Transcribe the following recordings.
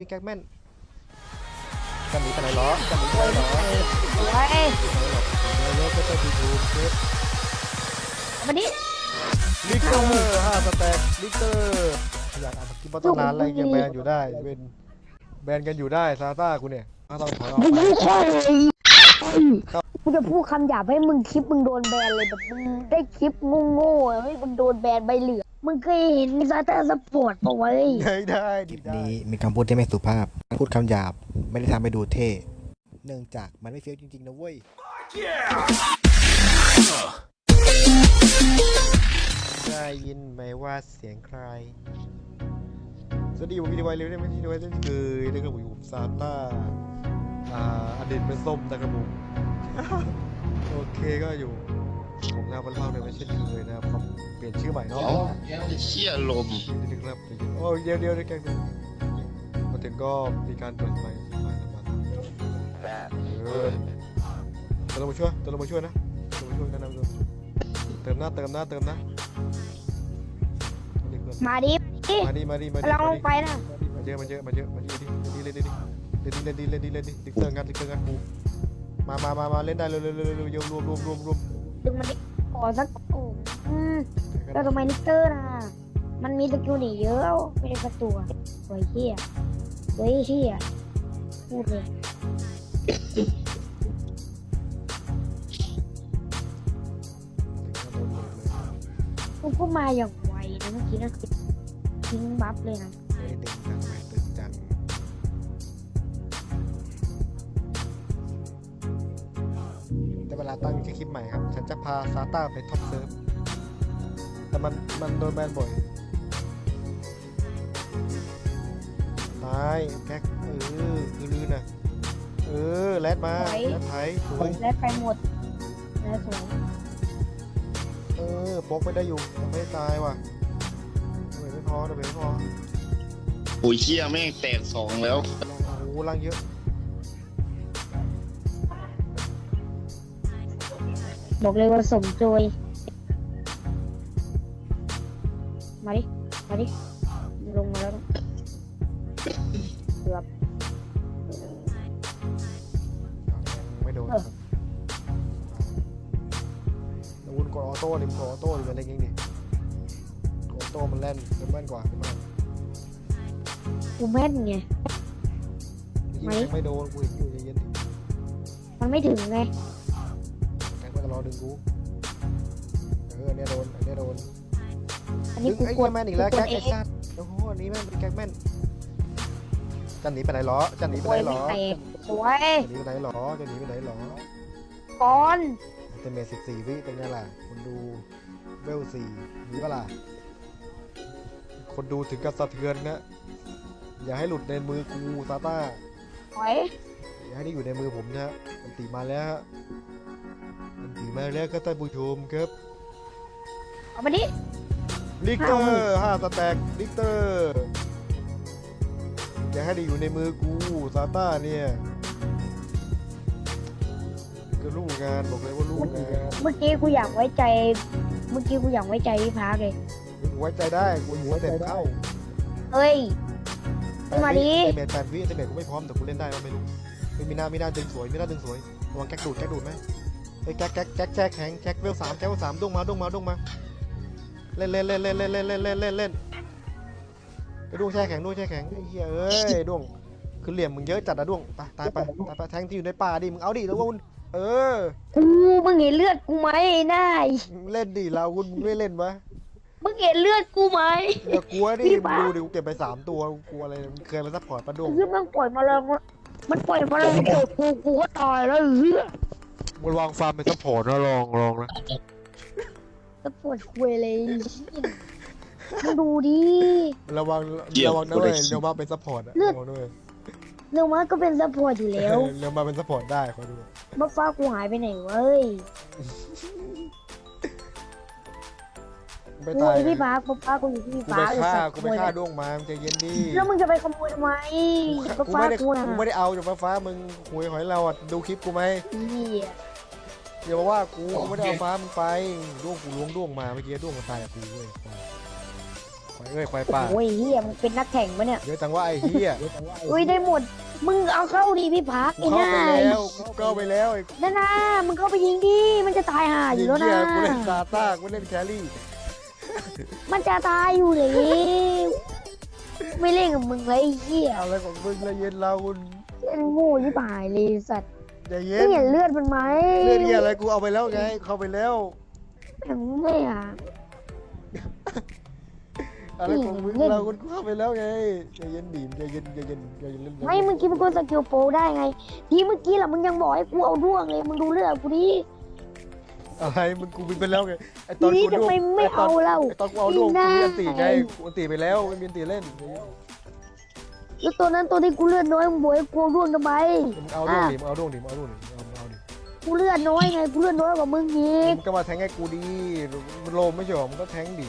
พี่แก๊กแม่นกันหนีไปไหนเหรอกันหนีไปไหนเหรอโอ้ยไม่ไปหรอกเดี๋ยวก็จะดูดูเทปมาดิลิกเตอร์ห้าสแต็กลิกเตอร์อยากอ่านสกิปต์มาตั้งนานอะไรยังแบนอยู่ได้เป็นแบนกันอยู่ได้ซาต้ากูเนี่ยก็ต้องถอยออกไปไม่ใช่กูจะพูดคำหยาบให้มึงคลิปมึงโดนแบนเลยแบบมึงได้คลิปโง่ๆให้มึงโดนแบนใบเหลือง มึงเคยเห็นซาต้าสปอร์ตปะวะเอ้ยได้ได้คลิปได้นี้มีคำพูดที่ไม่สุภาพ พูดคำหยาบ ไม่ได้ทำให้ดูเท่ เนื่องจากมันไม่เฟี้ยวจริงๆนะเว้ย ได้ยินไหมว่าเสียงใคร สวัสดีผมวิดีโอเร็วได้ไหมที่ดูไว้เล่นเคยนะครับผมอยู่กับซาต้าอ่าอดีตเป็นส้มนะครับผม โอเคก็อยู่ ผมนะครับวันเล่าเดิมไม่เช่นเคยนะครับผมเปลี่ยนชื่อใหม่เนาะเชี่ยลมนิดนึงครับโอ้เดี๋ยวเดี๋ยวเดี๋ยวแกงมาถึงก็มีการเปิดไฟมาแล้วมาเออเติมลงมาช่วยเติมลงมาช่วยนะเติมลงมาช่วยกันนะเติมหน้าเติมหน้าเติมน้ามาดิมาดิมาดิมาดิมาดิเรามาลดิงไปนะมาเยอะมาเยอะมาเยอะมาดิดิดิเล่นดิเล่นดิเล่นดิเล่นดิเล่นดิดิเติมกันดิเติมกันกูมามามามาเล่นได้เร็วเร็วเร็วเร็วเร็วรวมรวมรวมรวม ดึงมาดิขอสักโอ้อืมแล้วทำไมนิกเตอร์นะมันมีสกิลหนีเยอะไม่ได้สักตัวเฮ้ยเฮียเฮ้ยเฮียพูดเลยกูก็มาอย่างไวนะเมื่อกี้นะทิ้งบัฟเลยนะ ตั้งชื่อคลิปใหม่ครับ ฉันจะพาซาต้าไปท็อปเซิร์ฟ แต่มันมันโดนแบนบ่อย ตายแก๊กเออคือลือน่ะ เออ แรดมาแรดไทยสวยและไปหมดและสวยเออโป๊กไม่ได้อยู่ยังไม่ได้ตายว่ะทำไมไม่พอทำไมไม่พอโอ้ยเชี่ยแม่งแตกสองแล้วล่างโอ้โหล่างเยอะ บอกเลยว่าสมโจย มาดิ มาดิ ลงมาแล้วนะเกือบไม่โดนเออแล้ววุ้นกดออโต้ดิมกดออโต้ดิมันเล่นยังดิกดออโต้มันเล่นมันแม่นกว่าขึ้นมากูแม่นไง ยิงไหมไม่โดนกูเห็นอยู่ใจเย็นดิมันไม่ถึงไงแก๊กมันก็รอ ดึงกูเออเนี่ยโดนอันเนี้ยโดนอันดึนี้งกูไอ้กเหี้ดยแม่นอีกแล้วกูแก๊ดกเอไอ้งสัตว์โอ้โหอันนี้แม่นเป็นแก๊กแม่นจะหนีไปไหนหรอจะหนีไปโวไหนยหรไม่อแตกสวยจะหนีไปไหนหรอจะหนีไปไหนหรอก่อนเตเมสิบสี่วิเป็นไงล่ะคนดูเวลสี่หนีปะล่ะคนดูถึงกับสะเทือนนะอย่าให้หลุดในมือกูซาต้าถอยอย่าให้นี่อยู่ในมือผมนะฮะอันตีมาแล้วฮะอันตี มาแล้วก็ท่านผู้ชมครับเอามาดิ ลิกเตอร์ห้าสแต็กลิกเตอร์อย่าให้ได้อยู่ในมือกูซาต้าเนี่ยก็ลูกงานบอกเลยว่าลูกงานเมื่อกี้กูอยากไว้ใจ เมื่อกี้กูอยากไว้ใจพี่พาร์คเลยกูไว้ใจได้กูหัวเต็มเข้าเฮ้ยแปดมาวิดิเตเมทแปดวิเตเมทกูไม่พร้อมแต่กูเล่นได้ว่าไม่รู้ไม่มีหน้ามีหน้าดึงสวยมีหน้าดึงสวยระวังแก๊กดูดแก๊กดูดไหม ไอ้ยแก๊กแก๊กแก๊กแจ็คแข็งแจ็คเวลสามแจ็คเวลสามดุ้งมาดุ้งมาดุ้งมาเล่นเล่นเล่นเล่นเล่นเล่นเล่นเล่นเล่นเล่นไปดุ้งแช่แข็งดุ้งแช่แข็งไอ้เหี้ยเอ้ยดุ้งคือเหลี่ยมมึงเยอะจัดอะดุ้งไปตายไปตายไปแทงที่อยู่ในป่าดิมึงเอาดิแล้ววุ้นเออกูมึงเห็นเลือดกูไหมไอ้นาไอ้เล่นดิเราวุ้นไม่เล่นวะมึงเห็นเลือดกูไหมอย่ากลัวดิพี่มึงดูดิกูเก็บไปสามตัวกูกลัวอะไรมึงเคยมาซัพพอร์ตปะดุ้งคือมันปล่อยมาแล้วมันปล่อยมาแล้วกูกูก็ตายแล้วเฮ้ย มึงวางฟาร์มเป็นซัพพอร์ตนะลองลองนะจะปวดคุยเลยมึงดูดิ ระวังเกี่ยวระวังนะกูได้เว้ยคิดเรียวมาเป็นซัพพอร์ตอะเลือด ระวังด้วยเรื่องมันก็เป็นซัพพอร์ตอยู่แล้ว เรียวมาเป็นซัพพอร์ตได้ขอดูมาฟ้ากูหายไปไหนเว้ยไปกูตายไอ้พี่ฟ้ามาฟ้ากูอยู่ที่พี่กูฟ้าไปไอ้ฆ่าสัตว์กูไปฆ่าด้วงมามึงใจเย็นดิแล้วมึงจะไปขโมยทำไมมากูฟ้าไม่ได้กูนะกูไม่ได้เอาจากฟ้าฟ้ามึงหวยหอยเราอะดูคลิปกูไหมเหี้ย อย่ามาว่ากูกูไม่ได้เอาฟ้ามึงไปด้วงกูล้วงด้วงมาเมื่อกี้ด้วงมันตายกับกูเว้ยควายเอ้ยควายป่าโอ้ยเฮียมึงเป็นนักแข่งปะเนี่ยเยอะจังว่าไอ้เหี้ยอุ้ยได้หมด มึงเอาเข้าดิพี่พักกูไอ้เข้าหน้าไปแล้วกูเข้าไปแล้วไอ้นั่นนะมึงเข้าไปยิงดิมันจะตายห่าอยู่แล้วเหี้นะยกูเล่นซาต้ากูเล่นแครี่ มันจะตายอยู่เลยไม่เล่นกับมึงเลยไอ้เหี้ยอะไรของมึงละเย็นเราคุณเล่นโง่ที่ป่ายเลยสัตว์ ใจเย็ไม่นเห็นเลือดมันไหมเรื่องเหี้ยอะไรกูเอาไปแล้วไงเข้าไปแล้วแม่งไม่อะ อะไรของมึงเล่น เราคุณกูเข้าไปแล้วไงใจเย็นดิใจเย็นใจเย็นใจเย็นเล่นไม่เมื่อกี้มันก็สกิลโปรได้ไง ทีเมื่อกี้แหละมึงยังบอกให้กูเอาด้วงเลยมึงดูเลือดกูดิ อะไรมึงกูบินไปแล้วไงไอตอนทีกูทำดูไมไม่ไอตอนเอาเราไอตอนกูเอาดวงนี่กูนะมีอันตีไงกูอันตีไปแล้วไม่มีอันตีเล่น แล้วตัวนั้นตัวที่กูเลือดน้อยมึงบอกให้กูเอาด้วงทำไมมึงเอาดวงดิมึงเอาดวงดิมึงเอาดวงดิเอาเอาดิกูเลือดน้อยไงกูเลือดน้อยกว่ามึงอีกมึงก็มาแทงให้กูดีมันโลมไม่ใช่หรอมึงก็แทงดิ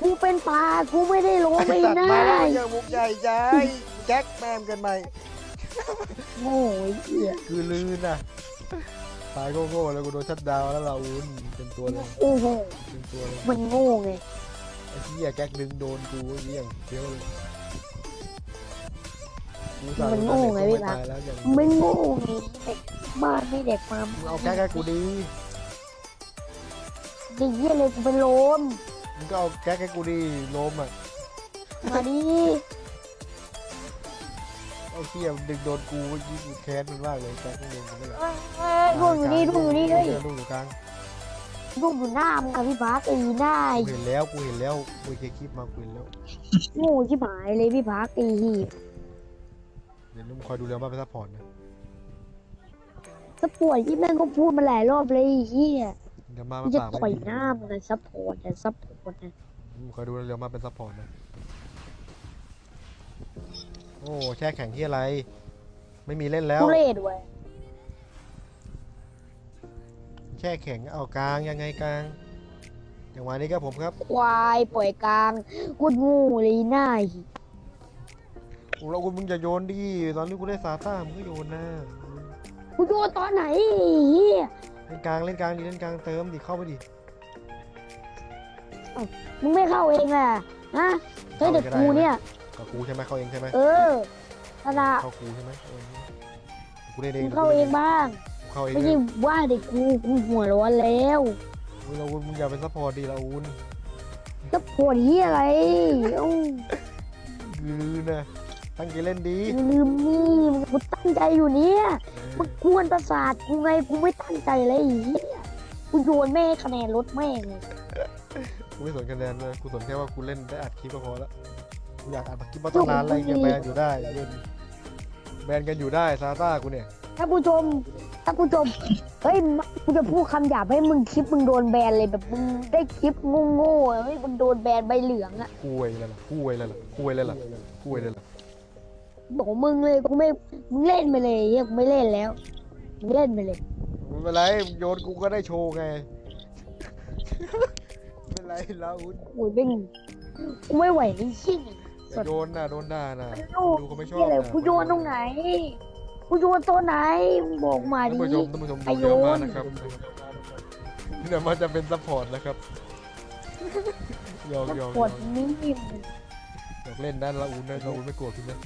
กูเป็นปลากูไม่ได้ลงไอไม่สัตว์ได้มาแล้วเยอะมุกใหญ่ใจแจ็คแมมกันไหมโง่ไอ้เหี้ยคือลืนอะตายโง่ๆแล้วกูโดนชัดดาวน์แล้วเราอุ้นเป็นตัวเลยโอ้โหเป็นตัวเลยมันโง่ไงไอ้เหี้ยแก๊กดึงโดนกูเยี่ยงเฟี้ยวเลยกูสั่ มันโง่ไงพี่พักตายแล้วอย่างมันโง่ไงเด็กบ้านไม่เด็กมามึงเอาแก๊กให้กูดีดิเหี้ยเลยกูเป็นโลมมึงก็เอาแก๊กให้กูดีโลมอะมาดิเอาเหี้ยดึงโดนกูยิ่งกูแค้นมันมากเลยแก๊กมึงโดนกูไม่หลับเอ้ยเอ้ยดวงอยู่นี่ดวงอยู่นี่เฮ้ยดวงอยู่กลางดวงอยู่หน้ามึงอะพี่พักไอ้หน้ากูเห็นแล้วกูเห็นแล้วกูเคยคลิปมากูเห็นแล้วโง่ชิบหายเลยพี่พักไอ้เหี้ย เดี๋ยวมึงคอยดูเรื่องมาเป็นซัพพอร์ตนะสปอร์ตที่แม่งก็พูดมาหลายรอบเลยไอ้เหี้ยเดี๋ยวมากูมาจะป่าต่อยไม่หน้ามึงนะซัพพอร์ตนะซัพพอร์ตนะมึงคอยดูเรื่องมาเป็นซัพพอร์ตนะโอ้แช่แข็งที่อะไร ไม่มีเล่นแล้วทุเรศเว้ยแช่แข็งเอากลางยังไงกลางอย่างวันนี้ครับผมครับ ควายปล่อยกลางกูดงูเลยหน้าไอ้ เหี้ยโอ้แล้วคุณมึงจะโยนดิ ตอนนี้กูได้ซาต้ามึงก็โยนนะกูโดนตอนไหนไอ้เหี้ยเล่นกลางเล่นกลางดิเล่นกลางเติมดิเข้าไปดิมึงไม่เข้าเองอะฮะเฮ้ยแต่กูเนี่ยกับกูใช่ไหมเข้าเองใช่ไหมเออธนาเข้ากูใช่ไหมเออกูเล่นเองมึงเข้าเองบ้างกูเข้าเองไม่เลใช่ยว่าเด็กกูกูหัวร้อนแล้วมึงเรามึงอย่าเป็นซัพพอร์ตดิเราอุ้นจะปวดเหี้ยอะไรเอ้าลือนะ ตั้งใจเล่นดีอย่าลืมนี่มึงกูตั้งใจอยู่เนี่ยมึงกวนประสาทกูไงกูไม่ตั้งใจเลยไอ้เหี้ยกูโยนแม่ให้คะแนนลดแม่งเลยกูไม่สนคะแนนเลยกูสนแค่ว่ากูเล่นได้อัดคลิปก็พอละกูอยากอัดคลิปมาตั้งนานอะไรยังแบนอยู่ได้เล่นแบนกันอยู่ได้ซาต้ากูเนี่ยถ้าผู้ชมถ้าผู้ชมเฮ้ยมกูจะพูดคำหยาบให้มึงคลิปมึงโดนแบนเลยแบบมึงได้คลิปโง่ๆอะเฮ้ยมึงโดนแบนใบเหลืองอะคุยเลยล่ะคุยเลยล่ะคุยเลยล่ะคุยเลยล่ะ บอกมึงเลยกูไม่มึงเล่นไปเลยเฮียกูไม่เล่นแล้วมึงเล่นไปเลย ไม่เป็นไรโยนกูก็ได้โชว์ไง ไม่เป็นไรเราอุ้นโอ้ยเป็นกูไม่ไหวนี่ชิ่งอย่าโดนนะโดนด่านะโอ้ ดูเขาไม่ชอนี่บเลยนะกูโยนตรงไหนกูโยนตัวไหนมึงบอกมาท่านดิ ผู้ชมท่านผู้ชมไอ้ดูโยนเยอะมากนะครับเดี๋ยวมันจะเป็นซัพพอร์ตนะครับหยอกแล้วหยอกกหยอดกนี่หยอกเล่นนะเราอุ้นนะเราอุ้นไม่โกรธคุณนะ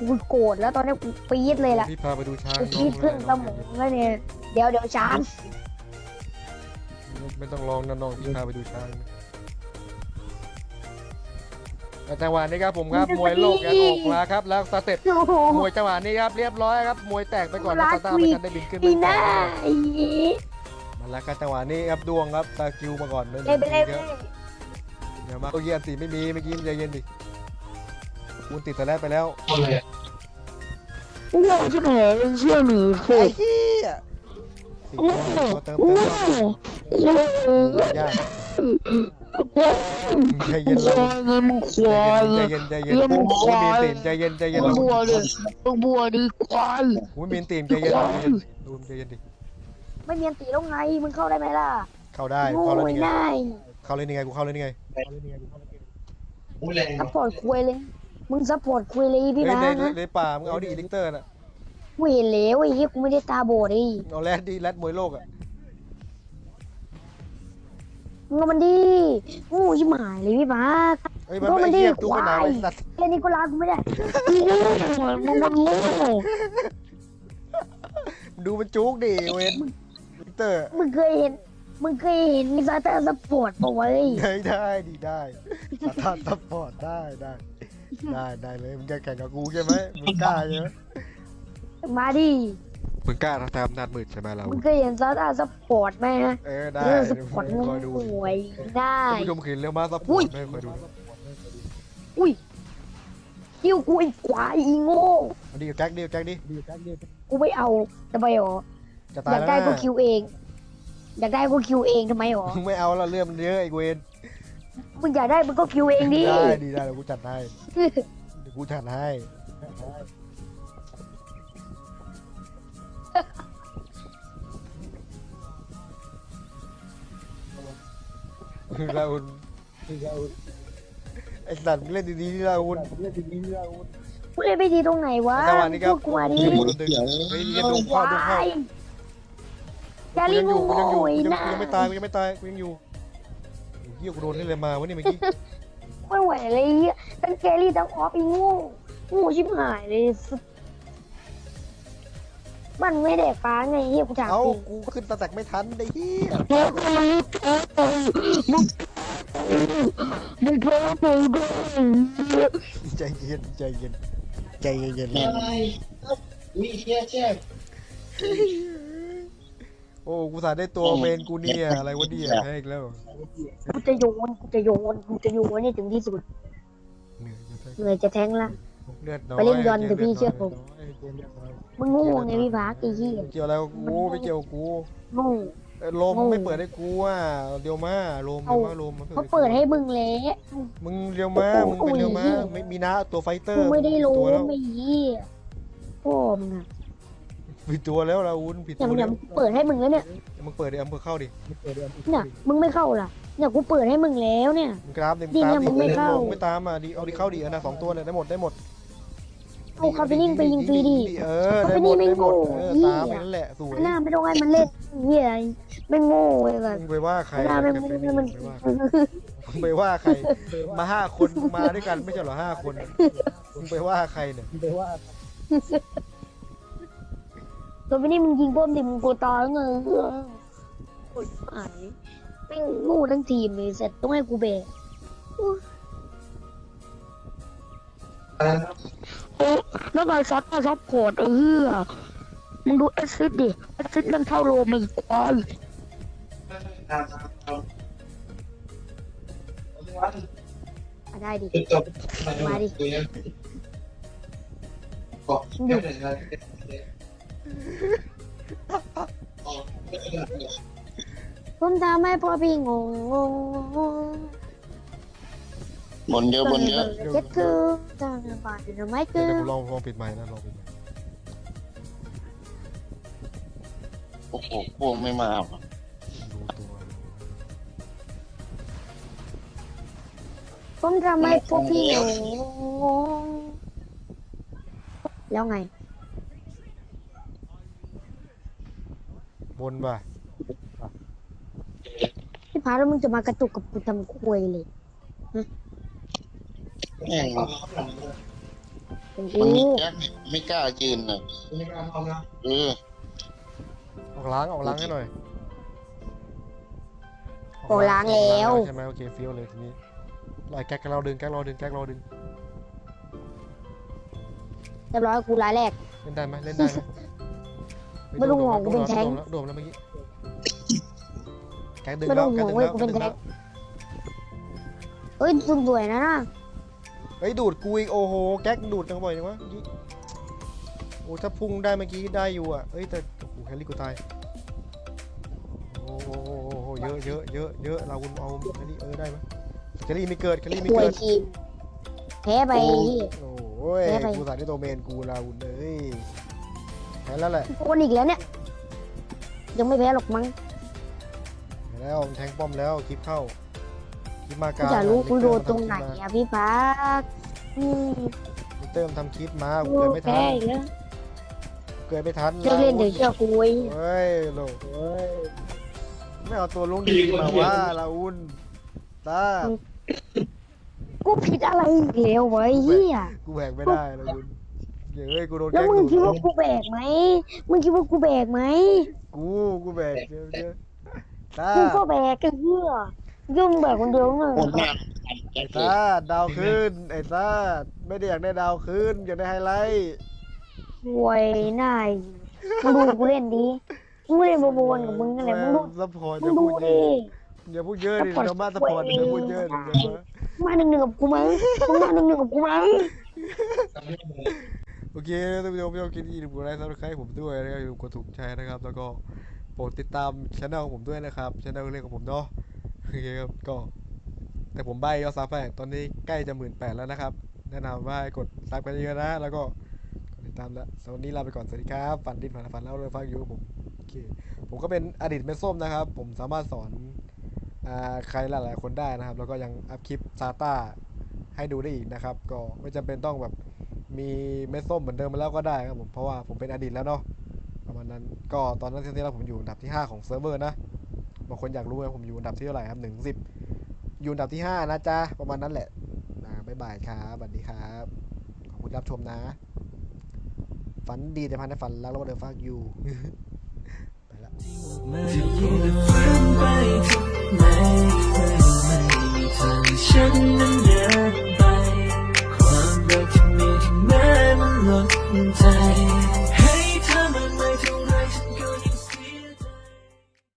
กูโกรธแล้วตอนนี้กูปี๊ดเลยล่ะ พี่พาไปดูช้างกูน้ปี๊ดขึ้นสองมองแล้วเนี่ย เดี๋ยวเดี๋ยวช้างไม่ต้องลองนะน้องพี่พาไปดูช้างนะแต่จังหวะนี้ครับผมครับมวยโลกแกนออกมาครับแล้วสเต็ปโอ้โหมวยจังหวะนี้ครับเรียบร้อยครับมวยแตกไปก่อนนะรักซาต้าไม่ทันได้บินขึ้นปีไปหน้าต่อไอ้เหี้ยมาแล้วครับจังหวะนี้ครับดวงครับตาคิวมาก่อนเลยเล่นไปเลยเดี๋ยวมาโอเยียนตีไม่มีเมื่อกี้ใจเย็นดิ คุณติดแต่แรกไปแล้วคนเลยโอ้โหจะแหนเป็นเชี่ยวหรือเขไอ้ยเหี้ยติดโอ้โหแล้วเติมโอ้เติมเติมโหโอ้โหยากใจเย็นคใจวายเงินควายเลเย็ยนใจเย็นใจเย็นโอ้ยมีนตีมใจเย็นใจเย็นบัวเลยต้องบัวดิควาย โอ้ยมีนตีมใจเย็นใจเย็นดูมใจเย็นดิไม่เนียนตีแล้วไง มึงเข้าได้ไหมล่ะเข้าได้โง่เข้าแล้วนี่ไงได้เข้าเลยนี่ไงกูเข้าเลยนี่ไงพูดแรงซัพพอร์ตควยเลย มึงซัพพอร์ตคุยเลยพี่เฮ้ยบ้าในนะในป่ามึงเอาดิลิกเตอร์น่ะกูเห็นแล้วไอ้เหี้ยกูไม่ได้ตาโบอดไอ้เอาแรดดิแรดมวยโลกอะกูงงมันดีงูชิบหายเลยพี่ปาร์คเอ้ยมันก็มันไอ้เหี้ยดีจุกไปไหนควายไอ้สัตว์แค่นี้ก็ลากูไม่ได้มึงมันโง่ดูมันจุกดิเวนวิกเตอร์มึงเคยเห็น มึงเคยเห็นมิซาเตอร์สปอร์ตปะวะเอ้ยได้ได้ดีได้สถานซัพพอร์ตได้ได้ ได้ได้เลยมึงจะแข่งกับกูใช่ไหมมึงกล้าใช่ไหมมาดิมึงกล้าท้าทายอำนาจมืดใช่ไหมเรา มึงเคยเห็นซาเตอร์สปอร์ตไหมฮะเออได้เรื่องสเดี๋ยวปอร์ตคอยดูหวยได้ท่านผู้ชมเห็นเรื่องมาซัพพอุ้อร์ยตไม่คอยดูอุ้ยคิวกูไอ้ควายอีโง่เอาดีกับแจ็คดิแจ็คดิกูไม่เอาทำไมหรอจะอตายยากแล้วได้ก็นะคิวเอง อยากได้ก็คิวเองทำไมหรอมึงไม่เอาละเรื่องมันเยอะไอ้เวน มึงอยากได้มึงก็คิวเองดิได้ดีได้เดี๋ยวกูจัดให้เดี๋ยวกูจัดให้เราอุ่นไอ้สัตว์มึงเล่นดีๆที่เราอุ่นกูเล่นไม่ดีตรงไหนวะจังหวะนี้ครับ พูดกูมาดิมีคนดึงเฮ้ยนี่ดูเข้าดูเข้า อย่ากูลิยังงอยู่กูโง่ยังอยู่กูยังไอ้หน้ากูยังไม่ตายกูยังไม่ตายกูยังอยู่โอ้ ยเฮียกูโดนนี่เลยมาวะเนี่ยเมื่อกี้ไม่ไหวเลยเหี้ยทั้งแกรี่ทั้งออฟอีโง่โง่ชิบหายเลยสุดมันไม่แดกฟ้าไงเฮียกูถามเอ้าจริงกูขึ้นตะแตกไม่ทันไอ้เฮียมึงมึงเพ้อไปด้วยใจเย็นใจเย็นใจเย็นๆอะไรวิเทียแจ๊ก โอ้กูสาได้ตัวเมนกูเนี่ยอะไรวะเนี่ยให้อีกแล้วกูจะโยนกูจะโยนกูจะโยนให้ถึงที่สุดเหนื่อยจะแท้งเหนื่อยจะแทงละเลือดน้อยไปเล่นยอนเถอะพี่เชื่อผมเลือดน้อยมึงโง่ไงพี่พาร์คไอ้เหี้ยเกี่ยวอะไรกับกูไม่เกี่ยวกับกูโง่เอ้ยโลมโง่ไม่เปิดให้กูอะเดียวมาโลมเดียวมาโลมมันเขาเปิดให้มึงแล้วมึงเดียวมามึงเป็นเดียวมาไม่มีนะตัวไฟเตอกูร์ไม่ได้รู้ตัวแล้วไม่เหี้ยพ่อมึงอะ ผิดตัวแล้วเราอุ้นผิดเนี่ตัยวมึงแล้วเปิดให้มึงแล้วเนี่ย มึงเปิดดิอำเภอเข้าดิเนี่ย มึงไม่เข้าล่ะเนี่ยกูเปิดให้มึงแล้วเนี่ย มึงกราฟดิดีตามเนี่ยดิมึงไม่เข้ามึงไม่ตามอะดิเอาดิเข้าดิเออนะสองตัวเนี่ยได้หมดได้หมดเอาคาเฟนิ่งไปยิงฟรีดิเออได้หมดคาเฟนิ่งไม่ได้หมดโง่เออเหี้ยตามไปนั่นแหละสวยหน้าไม่ต้องให้มันเล่นเหี้ยไม่โง่เลยแบบมึงไปว่าใครหน้าไม่แกไม่เป็นไม่มันมึงไปว่าใครมาห้าคนมึงมาด้วยกันไม่ใช่เหรอห้าคนมึงไปว่าใครเนี่ย ตัวไม่นี่มึงยิงป้อมดิมึงกลัวตายแล้วไงเออโอ๊ยหายแม่งโง่ทั้งทีมเลยเสร็จต้องให้กูแบกแล้วไงซัดมาซับพอร์ตเออมึงดูแอสซิดดิแอสซิดมันเท่าโลมอีกควายอะได้ดิจบมาดิบอกดู ผมทำให้พ่อพี่งงงงงงบนเยอะบนเยอะเจ็ดคือทางบ้านทำไมคืเดี๋ยวอกูลองลองปิดไมค์นะลองปิดไมค์โอ้โหพวกไม่มาว่ะดูตัวผมทำให้พ่อพี่งงงงแล้วไง นป่ะพี่พาแล้วมึงจะมากระตุกกับกูทำควยเลยแม่งเป็นมักูนมีแจ็คไม่กล้ายืนน่ะเออออกล้างออกล้างให้หน่อยโอ้ล้างแล้วใช่ไหมโอเคเฟี้ยวเลยทีนี้ลอยแก๊กเราดึงแก๊กเราดึงแก๊กเราดึงเรียบร้อยกูรายแรกเล่นได้ไหมเล่นได้ไหม ไม่ต้องห่วงกูเป็นแท้งโดนแล้วเมื่อกี้แก๊กดึงไม่แล้ต้วองแก๊กห่ดึวงงเว้ยแล้วกูแก๊เป็กนดึงแท็แล้กวเอ้ยสุดสวยนะน่ะเฮ้ยดูดกูอีกโอ้โหแก๊กดูดจังบ่อยจังวะเมื่อกี้โอ้ถ้าพุ่งได้เมื่อกี้ได้อยู่อะเอ้ยแต่โอ้โหแคลรี่กูตายโอ้โหเยอะเยอะเยอะเยอะเราเอาแคลรี่เออได้ไหมแคลรี่ไม่เกิดแคลรี่ไม่ควยเกิดทีมแพ้ไปเหี้ยโอ้ยแพ้ไปกูสาดที่ตัวเมนกูเราเอ้ย แพ้แล้วแหละโคนอีกแล้วเนี่ย ยังไม่แพ้หรอกมั้งแพ้แล้วมันแทงป้อมแล้วคลิปเข้าคลิปมากกูลางจะรู้ลิกูเตโดอนตรงไหนอะพี่พักอืมลิเตอร์มันทำคลิปมากูกูเกิดไม่ทัแพ้นอีกแล้วเกิดไม่ทันเลิกเล่นเดี๋ยวเชื่อกูไว้เฮ้ยโลเฮ้ยไม่เอาตัวลุงดีๆมาว่าละอุ่นตากูผิดอะไรอีกแล้ววะไอ้เฮียกูแหกไม่ได้ละอุ่น เฮ้ยกูโดนแล้แกวล้งมึงดูคิดดว่ากูแบกไหมมึงคิดว่ากูแบกไหมกู กูแบกเดี๋ยวเดี๋ยวตากูก็แบกไอ้เฮียยุ่งแบกคนเดียวไงผมมาไอ้ตาดาวขึ้น ไอ้ตาไม่ได้อยากได้ดาวขึ้นอยากได้ไฮไลท์หวยนายมึงดูกูเล่นดีมึงเล่นโบนกับมึงนั่นแหละมึงดูซัพพอร์ตอมึงย่าดูพูดเยดิอะอย่าพูดเยอะดิซัพพอร์ตเดี๋ยวมาซัพพอร์ตเว้ยเดี๋ยวพูดเยอะดิเดี๋ยวมามาหนึ่งหนึ่งกับกูไหมมึงมาหนึ่งหนึ่งกับกูไหม โอเคท่านผู้ชมชอบคลิปนี้อย่าลืมกดไลค์ซับสไครต์ผมด้วยนะครับอย่าลืมกดถูกใจนะครับ แล้วก็โปรดติดตามช anel ของผมด้วยนะครับช anel เรื่องของผมเนาะโอเคครับก็ แต่ผมใบยอดซับไปตอนนี้ใกล้จะหมื่นแปดแล้วนะครับ แนะนำว่าให้กดซับกันเยอะนะ แล้วก็กดติดตามแล้วสำหรับวันนี้ลาไปก่อนสวัสดีครับฝันดินฝันฝันแล้วเรื่องฟังอยู่กับผมโอเคผมก็เป็นอดีตเมนส้มนะครับ ผมสามารถสอนอ่าใครหลายๆคนได้นะครับ แล้วก็ยังอัพคลิปซาต้าให้ดูได้อีกนะครับ ก็ไม่จำเป็นต้องแบบ มีเม็ดส้มเหมือนเดิมมาแล้วก็ได้ครับผมเพราะว่าผมเป็นอดีตแล้วเนาะประมาณนั้นก็ตอนนั้นที่แล้วผมอยู่อันดับที่ 5 ของเซิร์ฟเวอร์นะบางคนอยากรู้ว่าผมอยู่อันดับที่เท่าไหร่ครับหนึ่งสิบอยู่อันดับที่ 5 นะจ๊ะประมาณนั้นแหละนะบ๊ายบายครับสวัสดีครับขอบคุณรับชมนะฝันดีแต่พันในฝันแล้วเราเดินฟากอยู่ไปละจะอยู่ฝันไปทำไมเมื่อไม่มีเธอฉันนั้น 轮胎